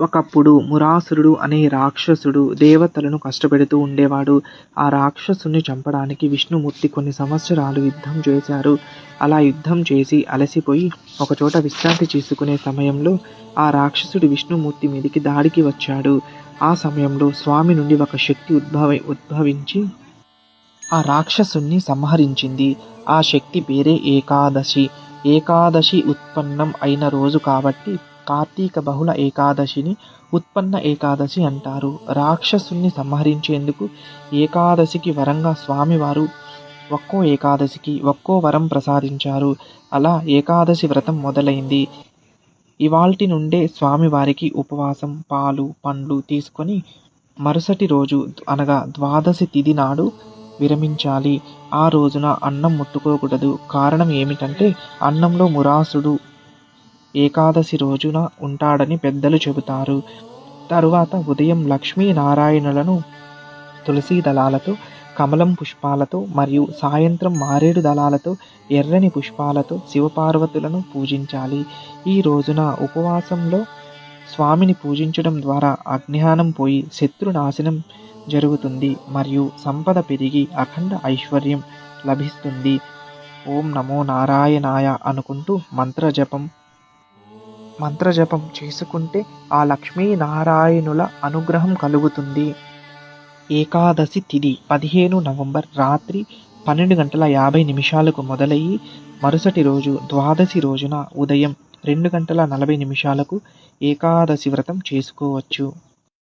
ఒకప్పుడు మురాసురుడు అనే రాక్షసుడు దేవతలను కష్టపెడుతూ ఉండేవాడు. ఆ రాక్షసుని చంపడానికి విష్ణుమూర్తి కొన్ని సంవత్సరాలు యుద్ధం చేశారు. అలా యుద్ధం చేసి అలసిపోయి ఒకచోట విశ్రాంతి తీసుకునే సమయంలో ఆ రాక్షసుడు విష్ణుమూర్తి మీదికి దాడికి వచ్చాడు. ఆ సమయంలో స్వామి నుండి ఒక శక్తి ఉద్భవ ఉద్భవించి ఆ రాక్షసుని సంహరించింది. ఆ శక్తి పేరే ఏకాదశి. ఏకాదశి ఉత్పన్నం అయిన రోజు కాబట్టి కార్తీక బహుళ ఏకాదశిని ఉత్పన్న ఏకాదశి అంటారు. రాక్షసుని సంహరించేందుకు ఏకాదశికి వరంగా స్వామివారు ఒక్కో ఏకాదశికి ఒక్కో వరం ప్రసాదించారు. అలా ఏకాదశి వ్రతం మొదలైంది. ఇవాల్టి నుండే స్వామివారికి ఉపవాసం పాలు పండ్లు తీసుకొని మరుసటి రోజు అనగా ద్వాదశి తిథి నాడు విరమించాలి. ఆ రోజున అన్నం ముట్టుకోకూడదు. కారణం ఏమిటంటే అన్నంలో మురాసుడు ఏకాదశి రోజున ఉంటాడని పెద్దలు చెబుతారు. తరువాత ఉదయం లక్ష్మీనారాయణులను తులసి దళాలతో కమలం పుష్పాలతో మరియు సాయంత్రం మారేడు దళాలతో ఎర్రని పుష్పాలతో శివపార్వతులను పూజించాలి. ఈ రోజున ఉపవాసంలో స్వామిని పూజించడం ద్వారా అజ్ఞానం పోయి శత్రు నాశనం జరుగుతుంది మరియు సంపద పెరిగి అఖండ ఐశ్వర్యం లభిస్తుంది. ఓం నమో నారాయణాయ అనుకుంటూ మంత్రజపం మంత్రజపం చేసుకుంటే ఆ లక్ష్మీనారాయణుల అనుగ్రహం కలుగుతుంది. ఏకాదశి తిథి పదిహేను నవంబర్ రాత్రి పన్నెండు గంటల యాభై నిమిషాలకు మొదలయ్యి మరుసటి రోజు ద్వాదశి రోజున ఉదయం రెండు గంటల నలభై నిమిషాలకు ఏకాదశి వ్రతం చేసుకోవచ్చు.